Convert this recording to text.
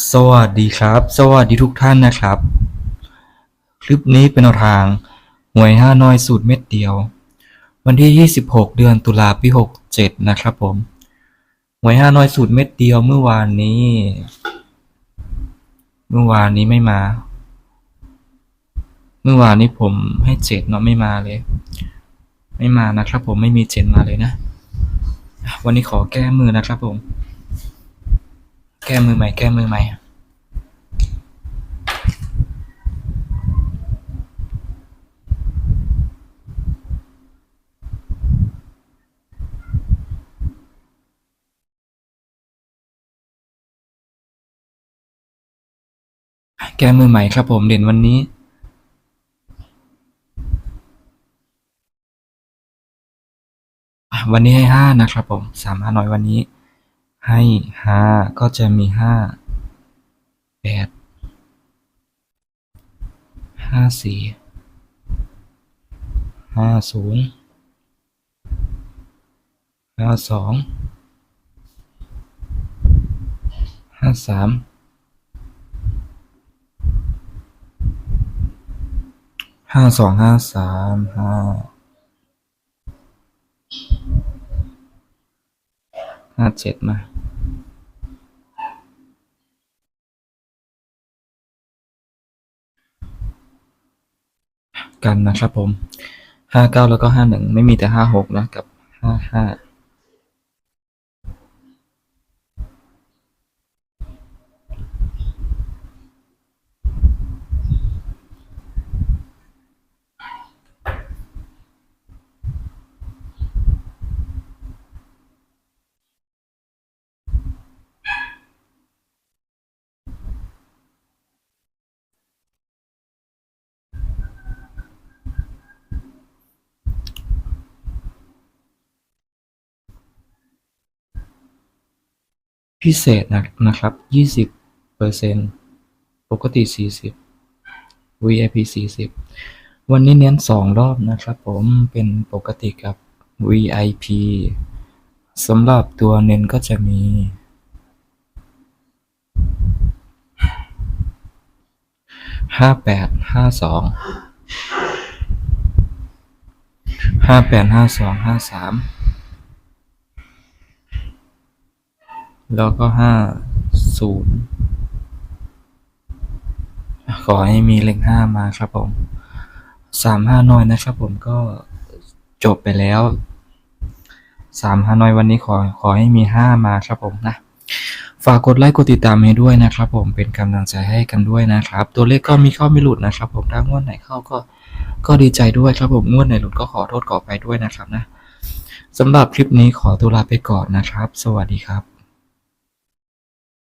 สวัสดีครับ สวัสดีทุกท่านนะครับ คลิปนี้เป็นแนวทางหวยห้าน้อยสูตรเม็ดเดียว วันที่ 26 เดือนตุลาปี 67 นะครับผมหวยห้าน้อยสูตรเม็ดเดียวเมื่อวานนี้ เมื่อวานนี้ไม่มา เมื่อวานนี้ผมให้เจ็ดเนาะไม่มาเลย ไม่มานะครับผมไม่มีเจ็ดมาเลยนะ วันนี้ขอแก้มือนะครับผม แก้มือใหม่แก้มือใหม่แก้มือใหม่ครับผมเด่นวันนี้วันนี้ให้ห้านะครับผมสามห้าน้อยวันนี้ ให้ห้าก็จะมีห้าแปดห้าสี่ห้าศูนย์ห้าสองห้าสามห้าสองห้าสามห้าห้าเจ็ดมา กันนะครับผม 59 แล้วก็ 51 ไม่มีแต่ 56 นะ กับ 55 พิเศษนะนะครับยี่สิบเปอร์เซ็นปกติสี่สิบ VIP สี่สิบวันนี้เน้นสองรอบนะครับ ผมเป็นปกติกับ VIP สำหรับตัวเน้นก็จะมี ห้าแปดห้าสอง ห้าแปดห้าสองห้าสาม แล้วก็ห้าศูนย์ขอให้มีเลขห้ามาครับผมสามห้าน้อยนะครับผมก็จบไปแล้วสามห้าน้อยวันนี้ขอขอให้มีห้ามาครับผมนะฝากกดไลค์กดติดตามให้ด้วยนะครับ ผมเป็นกำลังใจให้กันด้วยนะครับ ตัวเลขก็มีเข้าไม่หลุดนะครับ ผมถ้างวดไหนเข้าก็ก็ดีใจด้วยครับผมงวดไหนหลุดก็ขอโทษขอไปด้วยนะครับนะสำหรับคลิปนี้ขอตัวลาไปก่อนนะครับ สวัสดีครับ